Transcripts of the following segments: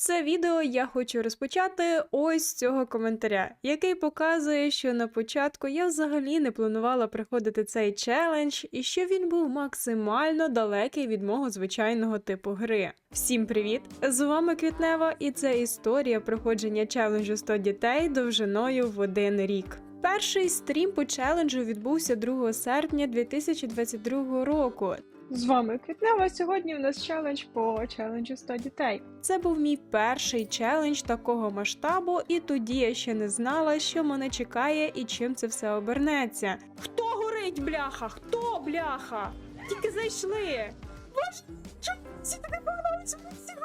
Це відео я хочу розпочати ось з цього коментаря, який показує, що на початку я взагалі не планувала приходити цей челендж і що він був максимально далекий від мого звичайного типу гри. Всім привіт! З вами Квітнева, і це історія проходження челенджу 100 дітей довжиною в один рік. Перший стрім по челенджу відбувся 2 серпня 2022 року. З вами Квітнева. Сьогодні у нас челендж по челенджу 100 дітей. Це був мій перший челендж такого масштабу, і тоді я ще не знала, що мене чекає і чим це все обернеться. Хто горить, бляха? Хто бляха? Тільки зайшли. Боже, чому всі туди погналися? Всі.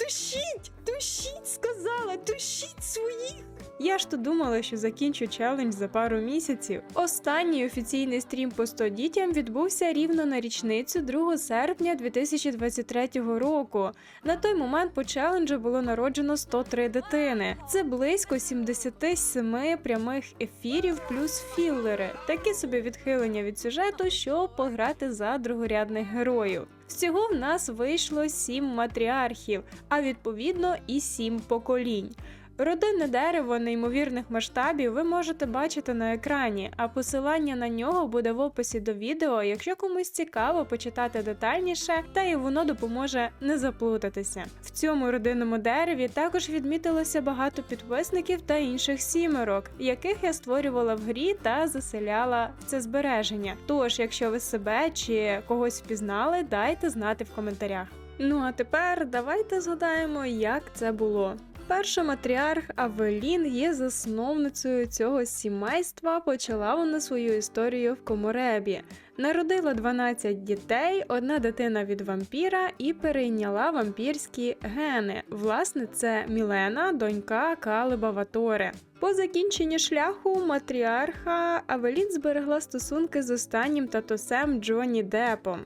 Тушіть, тушіть, сказала, тушіть своїх. Я ж то думала, що закінчу челендж за пару місяців. Останній офіційний стрім по 100 дітям відбувся рівно на річницю 2 серпня 2023 року. На той момент по челенджу було народжено 103 дитини. Це близько 77 прямих ефірів плюс філлери, такі собі відхилення від сюжету, щоб пограти за другорядних героїв. Всього в нас вийшло сім матріархів, а відповідно і сім поколінь. Родинне дерево неймовірних масштабів ви можете бачити на екрані, а посилання на нього буде в описі до відео, якщо комусь цікаво почитати детальніше, та і воно допоможе не заплутатися. В цьому родинному дереві також відмітилося багато підписників та інших сімерок, яких я створювала в грі та заселяла в це збереження. Тож, якщо ви себе чи когось впізнали, дайте знати в коментарях. Ну а тепер давайте згадаємо, як це було. Перша матріарх Авелін є засновницею цього сімейства. Почала вона свою історію в Коморебі. Народила 12 дітей, одна дитина від вампіра і перейняла вампірські гени. Власне, це Мілена, донька Калиба Ваторе. По закінченні шляху матріарха Авелін зберегла стосунки з останнім татусем Джонні Депом.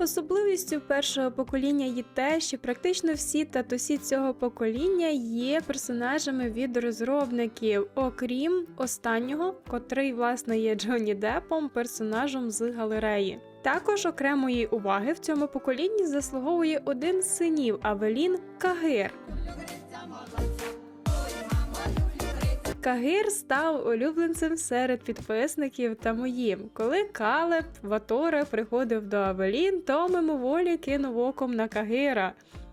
Особливістю першого покоління є те, що практично всі татусі цього покоління є персонажами від розробників, окрім останнього, котрий власне є Джонні Депом, персонажем з галереї. Також окремої уваги в цьому поколінні заслуговує один з синів Авелін Кагир. Кагир став улюбленцем серед підписників та моїм. Коли Калеб Ваторе приходив до Авелін, то мимоволі кинув оком на Кагира.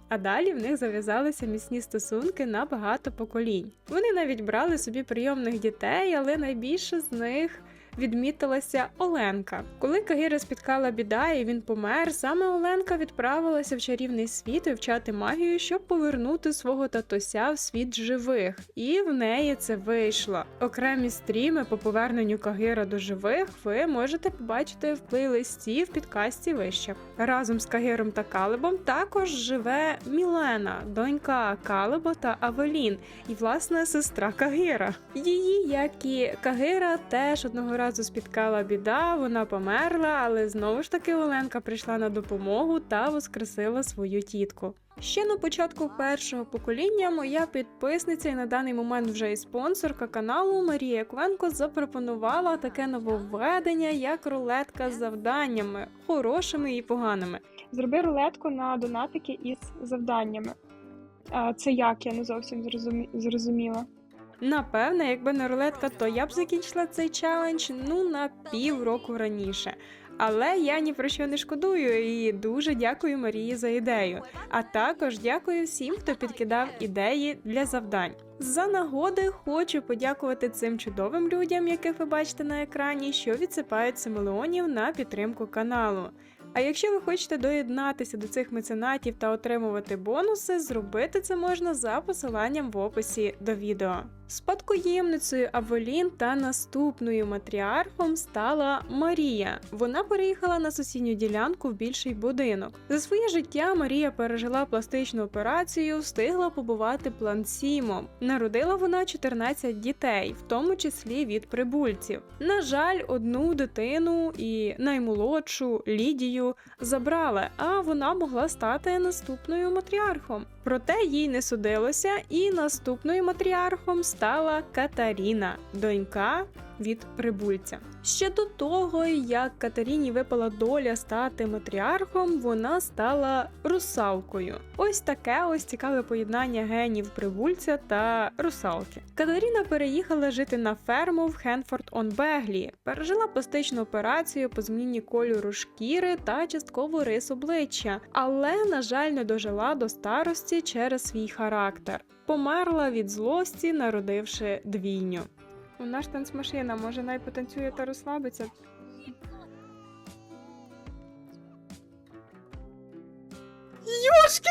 А далі в них зав'язалися міцні стосунки на багато поколінь. Вони навіть брали собі прийомних дітей, але найбільше з них відмітилася Оленка. Коли Кагира спіткала біда і він помер, саме Оленка відправилася в чарівний світ вивчати магію, щоб повернути свого татуся в світ живих, і в неї це вийшло. Окремі стріми по поверненню Кагира до живих ви можете побачити в плейлисті в підкасті вище. Разом з Кагиром та Калебом також живе Мілена, донька Калеба та Авелін, і власне сестра Кагира. Її, як і Кагира, теж одного разу спіткала біда, вона померла, але знову ж таки Оленка прийшла на допомогу та воскресила свою тітку. Ще на початку першого покоління моя підписниця і на даний момент вже і спонсорка каналу Марія Квенко запропонувала таке нововведення, як рулетка з завданнями, хорошими і поганими. Зроби рулетку на донатики із завданнями. Це як я не зовсім зрозумі... зрозуміла. Напевне, якби не рулетка, то я б закінчила цей челендж ну на пів року раніше. Але я ні про що не шкодую і дуже дякую Марії за ідею. А також дякую всім, хто підкидав ідеї для завдань. За нагоди хочу подякувати цим чудовим людям, яких ви бачите на екрані, що відсипають 7 мільйонів на підтримку каналу. А якщо ви хочете доєднатися до цих меценатів та отримувати бонуси, зробити це можна за посиланням в описі до відео. Спадкоємницею Авелін та наступною матріархом стала Марія. Вона переїхала на сусідню ділянку в більший будинок. За своє життя Марія пережила пластичну операцію, встигла побувати плансімом. Народила вона 14 дітей, в тому числі від прибульців. На жаль, одну дитину і наймолодшу Лідію забрали, а вона могла стати наступною матріархом. Проте їй не судилося, і наступною матріархом стала Катаріна, донька від прибульця. Ще до того, як Катерині випала доля стати матріархом, вона стала русалкою. Ось таке ось цікаве поєднання генів прибульця та русалки. Катерина переїхала жити на ферму в Хенфорд он Беглі, пережила пластичну операцію по зміні кольору шкіри та частково рис обличчя, але, на жаль, не дожила до старості через свій характер. Померла від злості, народивши двійню. Вона ж танцмашина, може най потанцює та розслабиться. Йошки!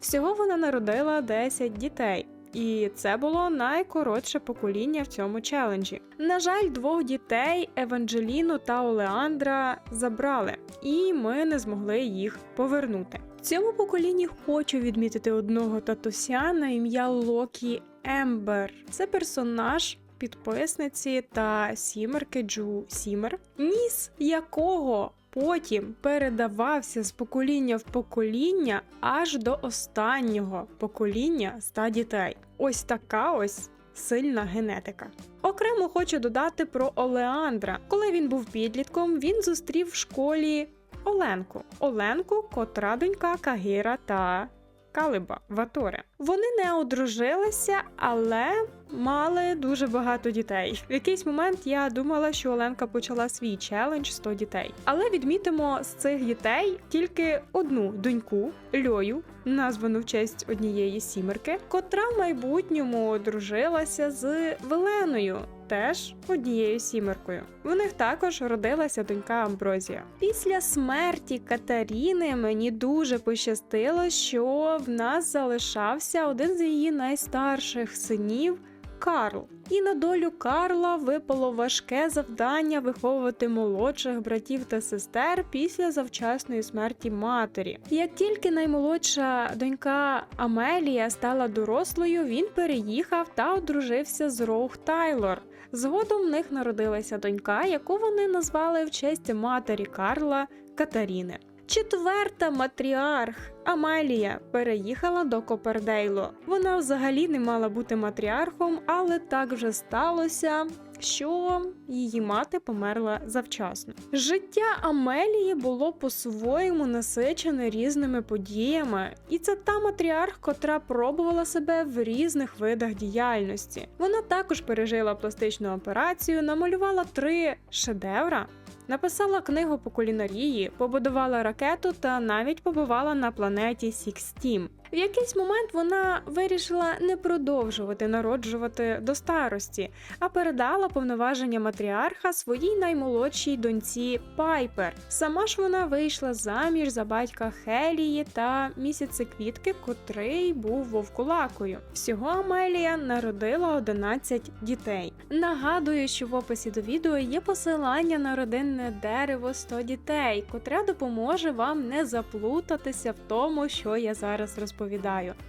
Всього вона народила 10 дітей. І це було найкоротше покоління в цьому челенджі. На жаль, двох дітей Еванджеліну та Олеандра забрали, і ми не змогли їх повернути. Цьому поколінні хочу відмітити одного татуся на ім'я Локі Ембер. Це персонаж. Підписниці та сімерки Джу Сімер, ніс якого потім передавався з покоління в покоління аж до останнього покоління ста дітей. Ось така ось сильна генетика. Окремо хочу додати про Олеандра. Коли він був підлітком, він зустрів в школі Оленку. Оленку, котра донька Кагіра та Калиба Ваторе. Вони не одружилися, але мали дуже багато дітей. В якийсь момент я думала, що Оленка почала свій челендж 100 дітей. Але відмітимо з цих дітей тільки одну доньку Льою, названу в честь однієї сімерки, котра в майбутньому одружилася з Веленою. Теж однією сімеркою. В них також родилася донька Амброзія. Після смерті Катаріни мені дуже пощастило, що в нас залишався один з її найстарших синів. Карл. І на долю Карла випало важке завдання виховувати молодших братів та сестер після завчасної смерті матері. Як тільки наймолодша донька Амелія стала дорослою, він переїхав та одружився з Роух Тайлор. Згодом в них народилася донька, яку вони назвали в честь матері Карла Катаріни. Четверта матріарх Амелія переїхала до Копердейло. Вона взагалі не мала бути матріархом, але так вже сталося. Що її мати померла завчасно. Життя Амелії було по-своєму насичене різними подіями, і це та матріарх, котра пробувала себе в різних видах діяльності. Вона також пережила пластичну операцію, намалювала три шедевра, Написала книгу по кулінарії, побудувала ракету та навіть побувала на планеті Сікстім. В якийсь момент вона вирішила не продовжувати народжувати до старості, а передала повноваження матріарха своїй наймолодшій доньці Пайпер. Сама ж вона вийшла заміж за батька Хелії та місяцеквітки, котрий був вовкулакою. Всього Амелія народила 11 дітей. Нагадую, що в описі до відео є посилання на родинне дерево 100 дітей, котре допоможе вам не заплутатися в тому, що я зараз розповідаю.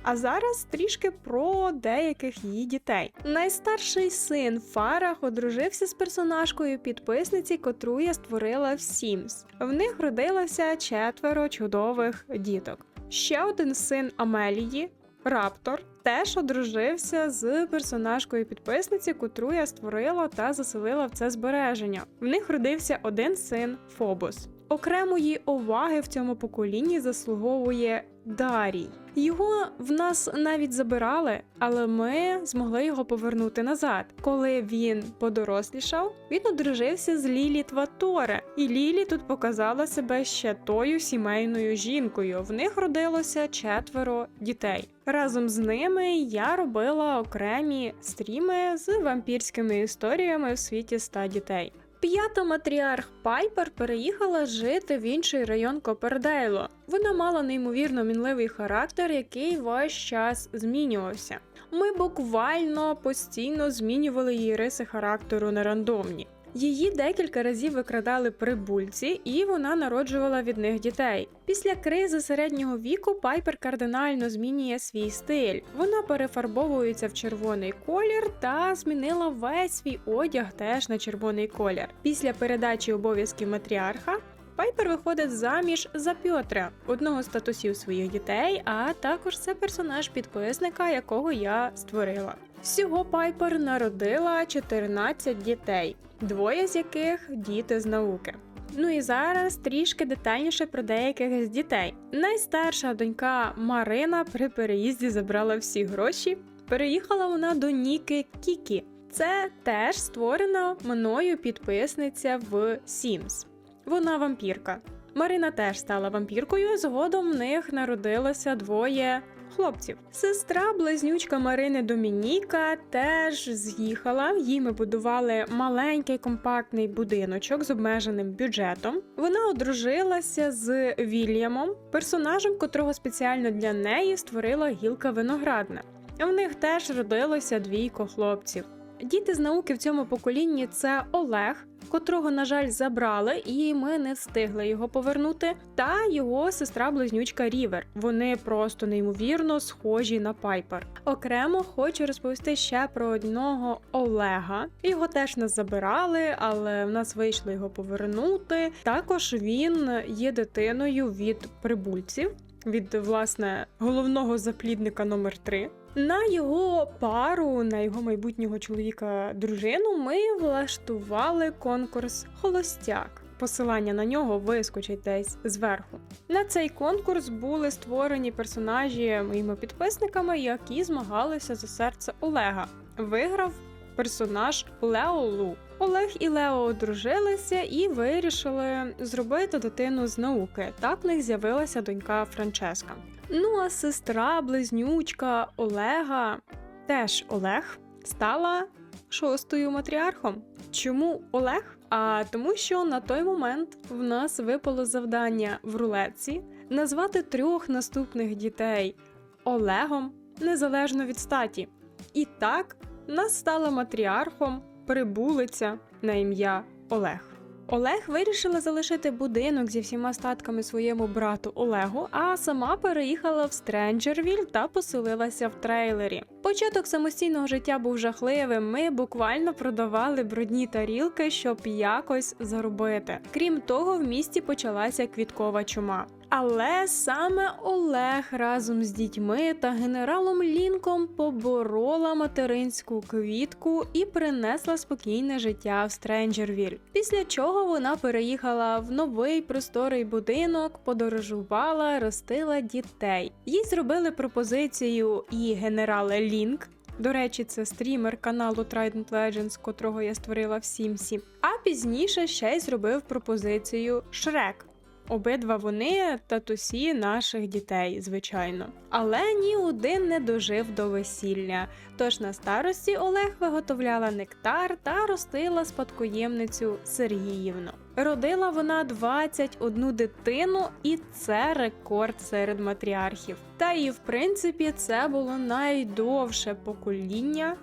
А зараз трішки про деяких її дітей. Найстарший син Фарах одружився з персонажкою підписниці, котру я створила в Sims. В них родилося четверо чудових діток. Ще один син Амелії. Раптор теж одружився з персонажкою підписниці, котру я створила та заселила в це збереження. В них родився один син Фобос. Окремої уваги в цьому поколінні заслуговує Дарій. Його в нас навіть забирали, але ми змогли його повернути назад. Коли він подорослішав, він одружився з Лілі Тваторе, і Лілі тут показала себе ще тою сімейною жінкою. В них родилося четверо дітей. Разом з ними я робила окремі стріми з вампірськими історіями в світі ста дітей. П'ята матріарх Пайпер переїхала жити в інший район Копердейло. Вона мала неймовірно мінливий характер, який весь час змінювався. Ми буквально постійно змінювали її риси характеру на рандомні. Її декілька разів викрадали прибульці, і вона народжувала від них дітей. Після кризи середнього віку Пайпер кардинально змінює свій стиль. Вона перефарбовується в червоний колір та змінила весь свій одяг теж на червоний колір. Після передачі обов'язків матріарха Пайпер виходить заміж за Пьотра, одного з татусів своїх дітей, а також це персонаж підписника, якого я створила. Всього Пайпер народила 14 дітей, двоє з яких діти з науки. Ну і зараз трішки детальніше про деяких з дітей. Найстарша донька Марина при переїзді забрала всі гроші. Переїхала вона до Ніки Кікі. Це теж створена мною підписниця в Sims. Вона вампірка. Марина теж стала вампіркою. Згодом в них народилося двоє хлопців. Сестра близнючка Марини Домініка теж з'їхала. Їй ми будували маленький компактний будиночок з обмеженим бюджетом. Вона одружилася з Вільямом, персонажем, котрого спеціально для неї створила гілка виноградна. В них теж родилося двійко хлопців. Діти з науки в цьому поколінні це Олег, котрого, на жаль, забрали, і ми не встигли його повернути. Та його сестра-близнючка Рівер. Вони просто неймовірно схожі на Пайпер. Окремо хочу розповісти ще про одного Олега. Його теж не забирали, але в нас вийшло його повернути. Також він є дитиною від прибульців. Від власне головного заплідника номер 3 на його пару, на його майбутнього чоловіка дружину, ми влаштували конкурс Холостяк. Посилання на нього вискочить десь зверху. На цей конкурс були створені персонажі моїми підписниками, які змагалися за серце Олега. Виграв персонаж Лео Лу. Олег і Лео одружилися і вирішили зробити дитину з науки. Так в них з'явилася донька Франческа. Ну а сестра, близнючка Олега, теж Олег, стала шостою матріархом. Чому Олег? А тому, що на той момент в нас випало завдання в рулетці назвати трьох наступних дітей Олегом незалежно від статі. І так нас стала матріархом прибулиця на ім'я Олег. Олег вирішила залишити будинок зі всіма статками своєму брату Олегу, а сама переїхала в Стренджервіль та поселилася в трейлері. Початок самостійного життя був жахливим. Ми буквально продавали брудні тарілки, щоб якось заробити. Крім того, в місті почалася квіткова чума. Але саме Олег разом з дітьми та генералом Лінком поборола материнську квітку і принесла спокійне життя в Стренджервіль. Після чого вона переїхала в новий просторий будинок, подорожувала, ростила дітей. Їй зробили пропозицію і генерал Лінк. До речі, це стрімер каналу Trident Legends, котрого я створила в Сімсі. А пізніше ще й зробив пропозицію Шрек. Обидва вони татусі наших дітей, звичайно. Але ні один не дожив до весілля. Тож на старості Олег виготовляла нектар та ростила спадкоємницю Сергіївну. Родила вона 21 дитину, і це рекорд серед матріархів. Та і в принципі це було найдовше покоління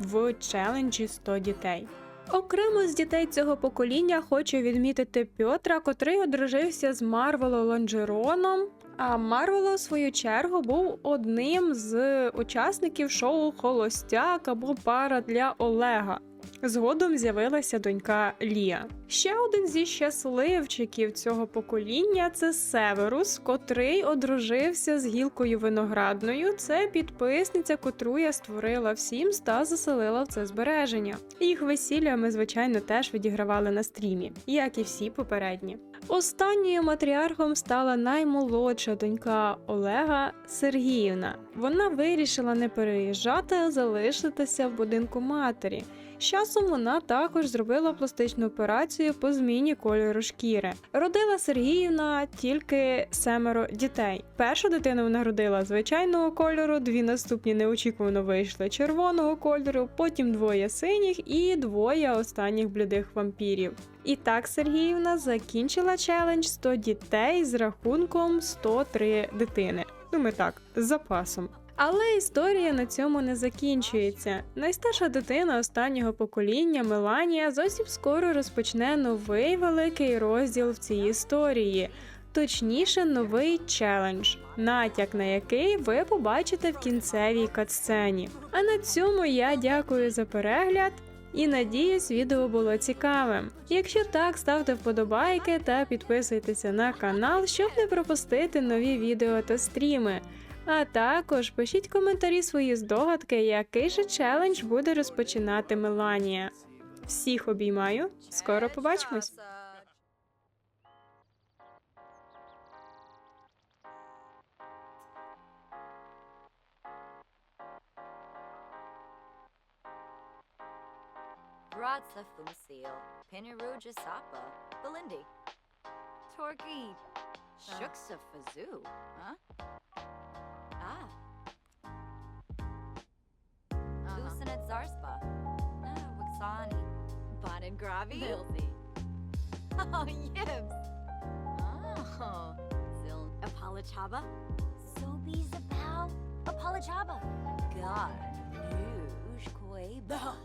в челенджі 100 дітей. Окремо з дітей цього покоління хочу відмітити Пьотра, котрий одружився з Марвело Лонжероном. А Марвело, в свою чергу, був одним з учасників шоу Холостяк або пара для Олега. Згодом з'явилася донька Лія. Ще один зі щасливчиків цього покоління це Северус, котрий одружився з гілкою виноградною. Це підписниця, котру я створила всім та заселила в це збереження. Їх весілля ми, звичайно, теж відігравали на стрімі, як і всі попередні. Останньою матріархом стала наймолодша донька Олега Сергіївна. Вона вирішила не переїжджати, а залишитися в будинку матері. З часом вона також зробила пластичну операцію по зміні кольору шкіри. Родила Сергіївна тільки семеро дітей. Першу дитину вона родила звичайного кольору, дві наступні неочікувано вийшли червоного кольору, потім двоє синіх і двоє останніх блідих вампірів. І так Сергіївна закінчила челендж 100 дітей з рахунком 103 дитини. Ну ми так, з запасом. Але історія на цьому не закінчується. Найстарша дитина останнього покоління Меланія зовсім скоро розпочне новий великий розділ в цій історії. Точніше, новий челендж, натяк на який ви побачите в кінцевій катсцені. А на цьому я дякую за перегляд. І надіюсь, відео було цікавим. Якщо так, ставте вподобайки та підписуйтеся на канал, щоб не пропустити нові відео та стріми. А також пишіть коментарі свої здогадки, який же челендж буде розпочинати Меланія. Всіх обіймаю, скоро побачимось! Bratza Fumsil, Pinaruja Sapa, Belindi. Torgi, Shuksa Fazoo, huh? Zarspa, ah, Wixani, Baden Gravi, Milsey. Oh, Yibs. Oh, Zil, Apalachaba, Sobi Zapow, Apalachaba. God, Nuge Quaba.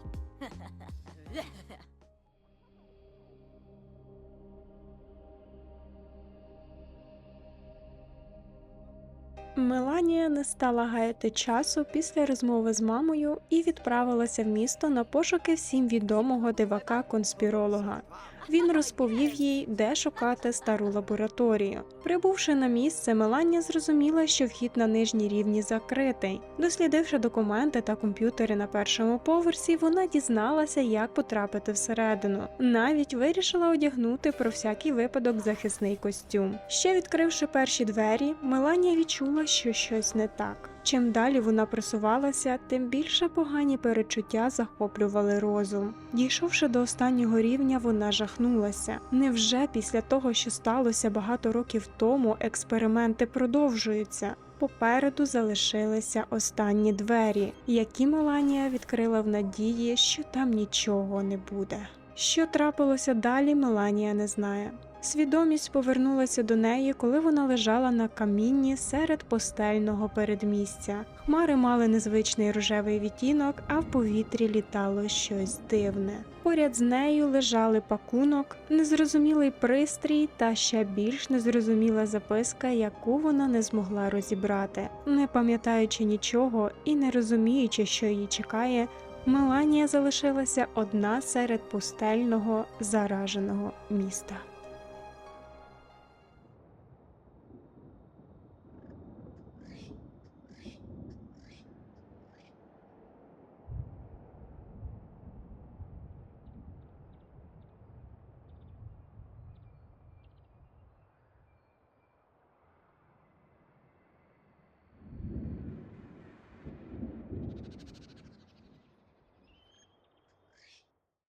Меланія не стала гаяти часу після розмови з мамою і відправилася в місто на пошуки всім відомого дивака-конспіролога. Він розповів їй, де шукати стару лабораторію. Прибувши на місце, Меланія зрозуміла, що вхід на нижній рівні закритий. Дослідивши документи та комп'ютери на першому поверсі, вона дізналася, як потрапити всередину. Навіть вирішила одягнути про всякий випадок захисний костюм. Ще відкривши перші двері, Меланія відчула, що щось не так. Чим далі вона просувалася, тим більше погані перечуття захоплювали розум. Дійшовши до останнього рівня, вона жахнулася. Невже після того, що сталося багато років тому, експерименти продовжуються? Попереду залишилися останні двері, які Меланія відкрила в надії, що там нічого не буде. Що трапилося далі, Меланія не знає. Свідомість повернулася до неї, коли вона лежала на камінні серед постельного передмістя. Хмари мали незвичний рожевий відтінок, а в повітрі літало щось дивне. Поряд з нею лежали пакунок, незрозумілий пристрій та ще більш незрозуміла записка, яку вона не змогла розібрати. Не пам'ятаючи нічого і не розуміючи, що її чекає, Меланія залишилася одна серед пустельного зараженого міста.